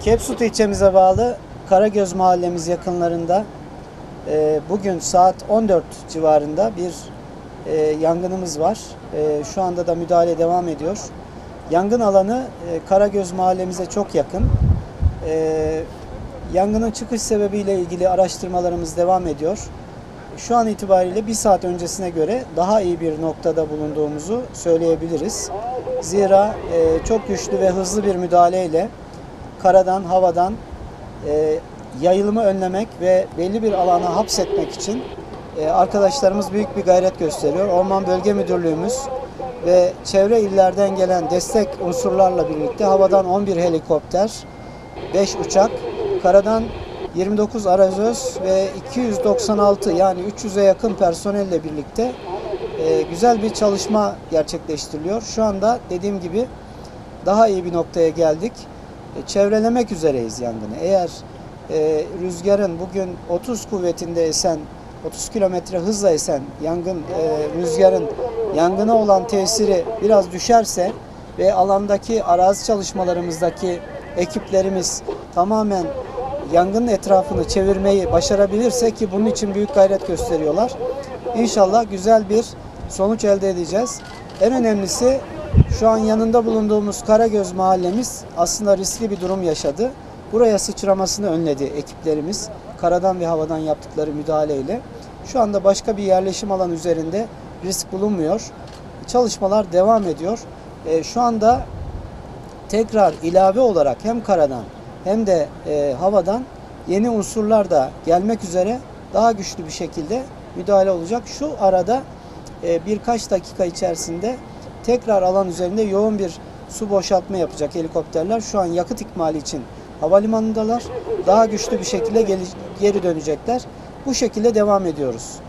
Kepsut ilçemize bağlı Karagöz mahallemiz yakınlarında e, bugün saat 14 civarında bir e, yangınımız var. E, şu anda da müdahale devam ediyor. Yangın alanı e, Karagöz mahallemize çok yakın. E, yangının çıkış sebebiyle ilgili araştırmalarımız devam ediyor. Şu an itibariyle bir saat öncesine göre daha iyi bir noktada bulunduğumuzu söyleyebiliriz. Zira e, çok güçlü ve hızlı bir müdahaleyle karadan, havadan e, yayılımı önlemek ve belli bir alana hapsetmek için e, arkadaşlarımız büyük bir gayret gösteriyor. Orman Bölge Müdürlüğümüz ve çevre illerden gelen destek unsurlarla birlikte havadan 11 helikopter, 5 uçak, karadan 29 arazöz ve 296 yani 300'e yakın personelle birlikte e, güzel bir çalışma gerçekleştiriliyor. Şu anda dediğim gibi daha iyi bir noktaya geldik. E, çevrelemek üzereyiz yangını. Eğer e, rüzgarın bugün 30 kuvvetinde esen, 30 kilometre hızla esen yangın e, rüzgarın yangına olan tesiri biraz düşerse ve alandaki arazi çalışmalarımızdaki ekiplerimiz tamamen yangının etrafını çevirmeyi başarabilirse ki bunun için büyük gayret gösteriyorlar. İnşallah güzel bir sonuç elde edeceğiz. En önemlisi şu an yanında bulunduğumuz Karagöz mahallemiz aslında riskli bir durum yaşadı. Buraya sıçramasını önledi ekiplerimiz. Karadan ve havadan yaptıkları müdahaleyle. Şu anda başka bir yerleşim alanı üzerinde risk bulunmuyor. Çalışmalar devam ediyor. E, şu anda tekrar ilave olarak hem karadan hem de e, havadan yeni unsurlar da gelmek üzere daha güçlü bir şekilde müdahale olacak. Şu arada birkaç dakika içerisinde tekrar alan üzerinde yoğun bir su boşaltma yapacak helikopterler. Şu an yakıt ikmali için havalimanındalar. Daha güçlü bir şekilde geri, geri dönecekler. Bu şekilde devam ediyoruz.